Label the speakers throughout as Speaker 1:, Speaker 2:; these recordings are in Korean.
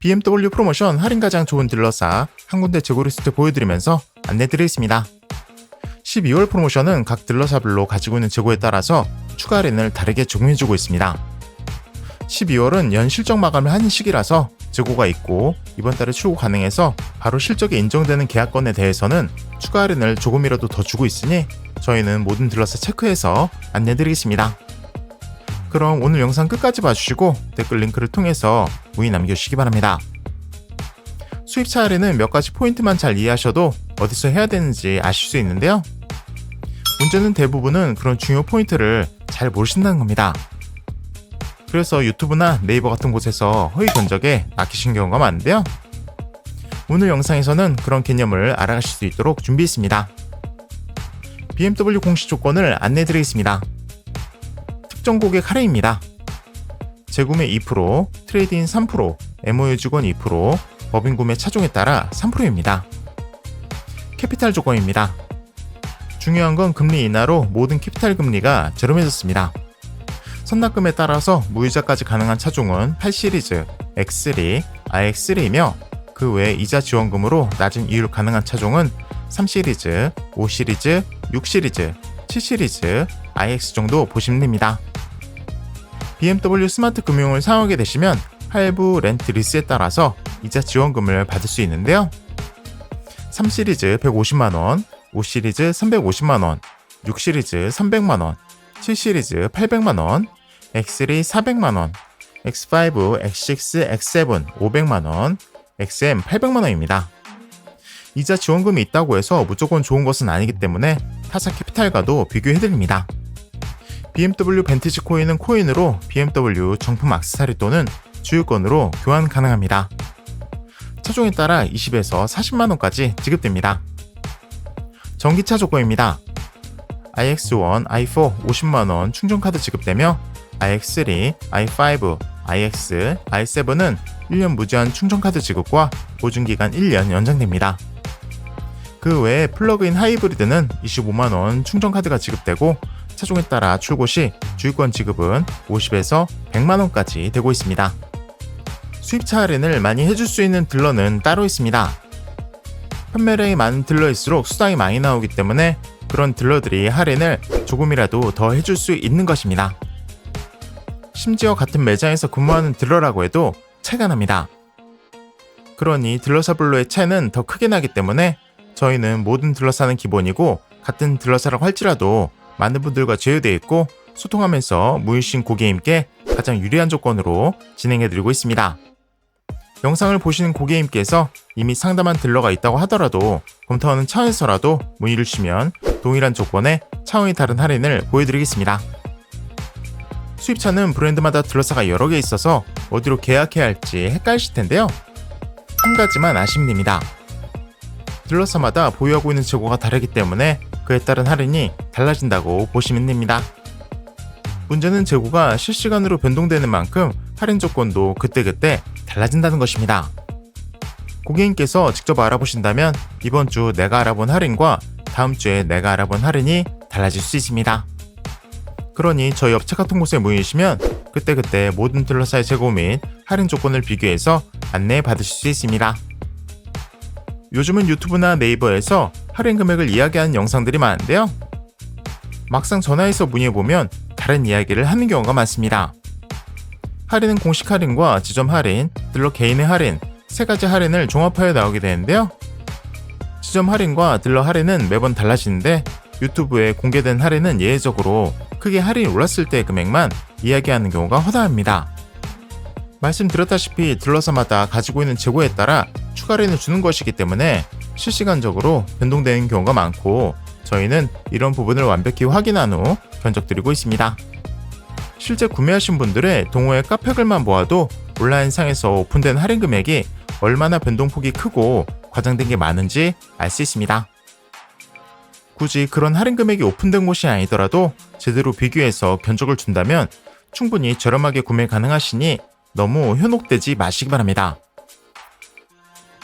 Speaker 1: BMW 프로모션 할인 가장 좋은 딜러사 한 군데 재고 리스트 보여드리면서 안내드리겠습니다. 12월 프로모션은 각 딜러사별로 가지고 있는 재고에 따라서 추가 할인을 다르게 적용해주고 있습니다. 12월은 연 실적 마감을 하는 시기라서 재고가 있고 이번 달에 출고 가능해서 바로 실적이 인정되는 계약건에 대해서는 추가 할인을 조금이라도 더 주고 있으니 저희는 모든 딜러사 체크해서 안내드리겠습니다. 그럼 오늘 영상 끝까지 봐주시고 댓글 링크를 통해서 문의 남겨주시기 바랍니다. 수입차 할인은 몇 가지 포인트만 잘 이해하셔도 어디서 해야 되는지 아실 수 있는데요. 문제는 대부분은 그런 중요 포인트를 잘 모르신다는 겁니다. 그래서 유튜브나 네이버 같은 곳에서 허위 견적에 낚이신 경우가 많은데요. 오늘 영상에서는 그런 개념을 알아가실 수 있도록 준비했습니다. BMW 공시 조건을 안내드리겠습니다. 특정 고객 할인입니다. 재구매 2%, 트레이드인 3%, MOU 직원 2%, 법인 구매 차종에 따라 3%입니다. 캐피탈 조건입니다. 중요한 건 금리 인하로 모든 캐피탈 금리가 저렴해졌습니다. 선납금에 따라서 무이자까지 가능한 차종은 8시리즈, X3, RX3이며 그 외 이자 지원금으로 낮은 이율 가능한 차종은 3시리즈, 5시리즈, 6시리즈, 7시리즈, iX 정도 보시면 됩니다. BMW 스마트 금융을 사용하게 되시면 할부, 렌트, 리스에 따라서 이자 지원금을 받을 수 있는데요. 3시리즈 150만원, 5시리즈 350만원, 6시리즈 300만원, 7시리즈 800만원, X3 400만원, X5, X6, X7 500만원, XM 800만원입니다. 이자 지원금이 있다고 해서 무조건 좋은 것은 아니기 때문에 타사 캐피탈과도 비교해드립니다. BMW 벤티지 코인은 코인으로 BMW 정품 악세사리 또는 주유권으로 교환 가능합니다. 차종에 따라 20에서 40만원까지 지급됩니다. 전기차 조건입니다. iX1, i4 50만원 충전카드 지급되며 iX3, i5, iX, i7은 1년 무제한 충전카드 지급과 보증기간 1년 연장됩니다. 그 외에 플러그인 하이브리드는 25만원 충전카드가 지급되고 차종에 따라 출고 시 주유권 지급은 50에서 100만 원까지 되고 있습니다. 수입차 할인을 많이 해줄 수 있는 딜러는 따로 있습니다. 판매량이 많은 딜러일수록 수당이 많이 나오기 때문에 그런 딜러들이 할인을 조금이라도 더 해줄 수 있는 것입니다. 심지어 같은 매장에서 근무하는 딜러라고 해도 차이가 납니다. 그러니 딜러사별로의 차이는 더 크게 나기 때문에 저희는 모든 딜러사는 기본이고 같은 딜러사라고 할지라도 많은 분들과 제휴되어 있고 소통하면서 무이신 고객님께 가장 유리한 조건으로 진행해드리고 있습니다. 영상을 보시는 고객님께서 이미 상담한 딜러가 있다고 하더라도 검토하는 차원에서라도 문의를 주시면 동일한 조건에 차원이 다른 할인을 보여드리겠습니다. 수입차는 브랜드마다 딜러사가 여러 개 있어서 어디로 계약해야 할지 헷갈리실 텐데요. 한 가지만 아시면 됩니다. 딜러사마다 보유하고 있는 재고가 다르기 때문에 그에 따른 할인이 달라진다고 보시면 됩니다. 문제는 재고가 실시간으로 변동되는 만큼 할인 조건도 그때그때 달라진다는 것입니다. 고객님께서 직접 알아보신다면 이번 주 내가 알아본 할인과 다음 주에 내가 알아본 할인이 달라질 수 있습니다. 그러니 저희 업체 같은 곳에 문의시면 그때그때 모든 딜러사의 재고 및 할인 조건을 비교해서 안내 받으실 수 있습니다. 요즘은 유튜브나 네이버에서 할인 금액을 이야기하는 영상들이 많은데요. 막상 전화해서 문의해보면 다른 이야기를 하는 경우가 많습니다. 할인은 공식 할인과 지점 할인, 딜러 개인의 할인, 세 가지 할인을 종합하여 나오게 되는데요. 지점 할인과 딜러 할인은 매번 달라지는데 유튜브에 공개된 할인은 예외적으로 크게 할인이 올랐을 때의 금액만 이야기하는 경우가 허다합니다. 말씀드렸다시피 딜러사마다 가지고 있는 재고에 따라 추가 할인을 주는 것이기 때문에 실시간적으로 변동되는 경우가 많고 저희는 이런 부분을 완벽히 확인한 후 견적드리고 있습니다. 실제 구매하신 분들의 동호회 카페글만 모아도 온라인 상에서 오픈된 할인 금액이 얼마나 변동폭이 크고 과장된 게 많은지 알 수 있습니다. 굳이 그런 할인 금액이 오픈된 곳이 아니더라도 제대로 비교해서 견적을 준다면 충분히 저렴하게 구매 가능하시니 너무 현혹되지 마시기 바랍니다.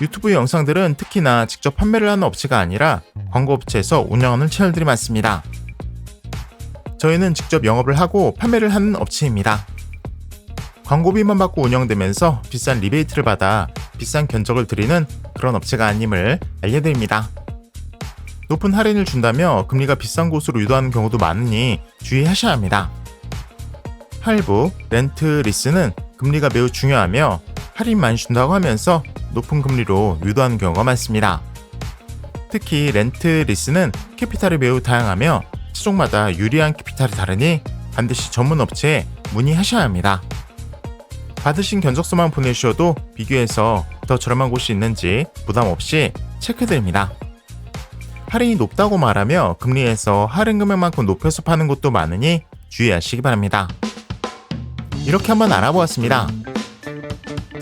Speaker 1: 유튜브 영상들은 특히나 직접 판매를 하는 업체가 아니라 광고업체에서 운영하는 채널들이 많습니다. 저희는 직접 영업을 하고 판매를 하는 업체입니다. 광고비만 받고 운영되면서 비싼 리베이트를 받아 비싼 견적을 드리는 그런 업체가 아님을 알려드립니다. 높은 할인을 준다며 금리가 비싼 곳으로 유도하는 경우도 많으니 주의하셔야 합니다. 할부, 렌트, 리스는 금리가 매우 중요하며 할인 많이 준다고 하면서 높은 금리로 유도하는 경우가 많습니다. 특히 렌트, 리스는 캐피탈이 매우 다양하며 차종마다 유리한 캐피탈이 다르니 반드시 전문 업체에 문의하셔야 합니다. 받으신 견적서만 보내주셔도 비교해서 더 저렴한 곳이 있는지 부담 없이 체크드립니다. 할인이 높다고 말하며 금리에서 할인 금액만큼 높여서 파는 곳도 많으니 주의하시기 바랍니다. 이렇게 한번 알아보았습니다.